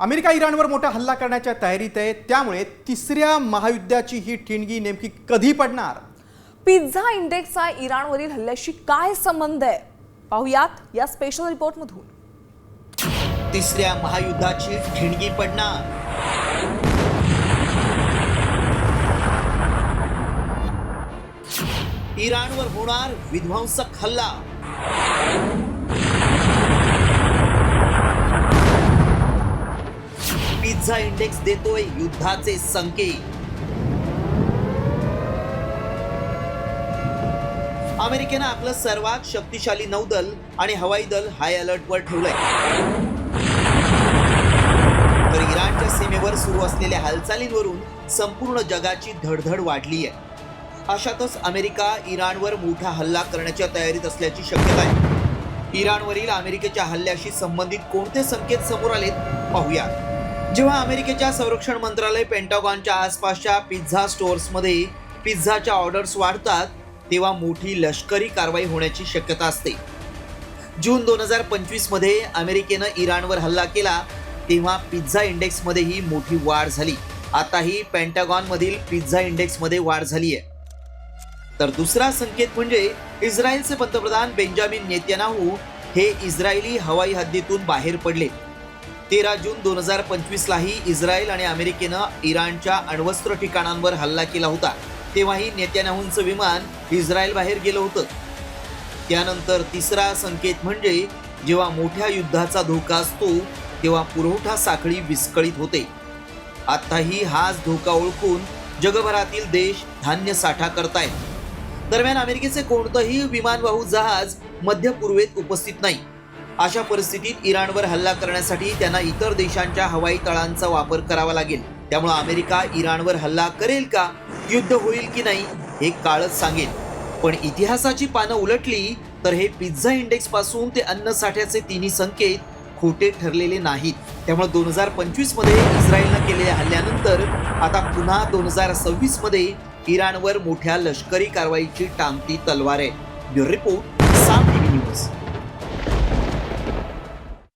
America इराणवर मोठा हल्ला करण्याच्या तयारीत आहे. त्यामुळे तिसऱ्या महायुद्धाची ही ठिणगी नेमकी कधी पडणार? पिझ्झा इंडेक्सचा इराणवरील हल्ल्याशी काय संबंध आहे? पाहुयात या स्पेशल रिपोर्टमधून तिसऱ्या महायुद्धाची ठिणगी पडणार. इराणवर होणार विध्वंसक हल्ला. पिझ्झा इंडेक्स देतोय युद्धाचे संकेत. अमेरिकेनं आपलं सर्वात शक्तिशाली नौदल आणि हवाई दल हाय अलर्टवर ठेवलंय. तर इराणच्या सीमेवर सुरू असलेल्या हालचालींवरून संपूर्ण जगाची धडधड वाढली आहे अशातच अमेरिका इराणवर मोठा हल्ला करण्याच्या तयारीत असल्याची शक्यता आहे. इराणवरील अमेरिकेच्या हल्ल्याशी संबंधित कोणते संकेत समोर आलेत पाहूया. जेव्हा अमेरिकेच्या संरक्षण मंत्रालय पेंटागॉनच्या आसपासच्या पिझ्झा स्टोअर्समध्ये पिझ्झाच्या ऑर्डर्स वाढतात तेव्हा मोठी लष्करी कारवाई होण्याची शक्यता असते. जून दोन हजार पंचवीसमध्ये अमेरिकेनं इराणवर हल्ला केला तेव्हा पिझ्झा इंडेक्समध्येही मोठी वाढ झाली. आताही पेंटागॉनमधील पिझ्झा इंडेक्समध्ये वाढ झाली आहे. तर दुसरा संकेत म्हणजे इस्रायलचे पंतप्रधान बेंजामिन नेत्यानाहू हे इस्रायली हवाई हद्दीतून बाहेर पडले. तेरा जून दोन हजार पंचवीसलाही इस्रायल आणि अमेरिकेनं इराणच्या अण्वस्त्र ठिकाणांवर हल्ला केला होता. तेव्हाही नेत्यानाहूंचं विमान इस्रायल बाहेर गेलं होतं. त्यानंतर तिसरा संकेत म्हणजे जेव्हा मोठ्या युद्धाचा धोका असतो तेव्हा पुरवठा साखळी विस्कळीत होते. आत्ताही हाच धोका ओळखून जगभरातील देश धान्य साठा करतायत. दरम्यान अमेरिकेचे कोणतंही विमानवाहू जहाज मध्य पूर्वेत उपस्थित नाही. अशा परिस्थितीत इराणवर हल्ला करण्यासाठी त्यांना इतर देशांच्या हवाई तळांचा वापर करावा लागेल. त्यामुळे अमेरिका इराणवर हल्ला करेल का? युद्ध होईल की नाही हे काळच सांगेल. पण इतिहासाची पानं उलटली तर हे पिझ्झा इंडेक्सपासून ते अन्न साठ्याचे तिन्ही संकेत खोटे ठरलेले नाहीत. त्यामुळे दोन हजार पंचवीसमध्ये इस्रायलनं केलेल्या हल्ल्यानंतर आता पुन्हा दोन हजार सव्वीसमध्ये इराणवर मोठ्या लष्करी कारवाईची टांगती तलवार आहे. Bureau report Saam TV news.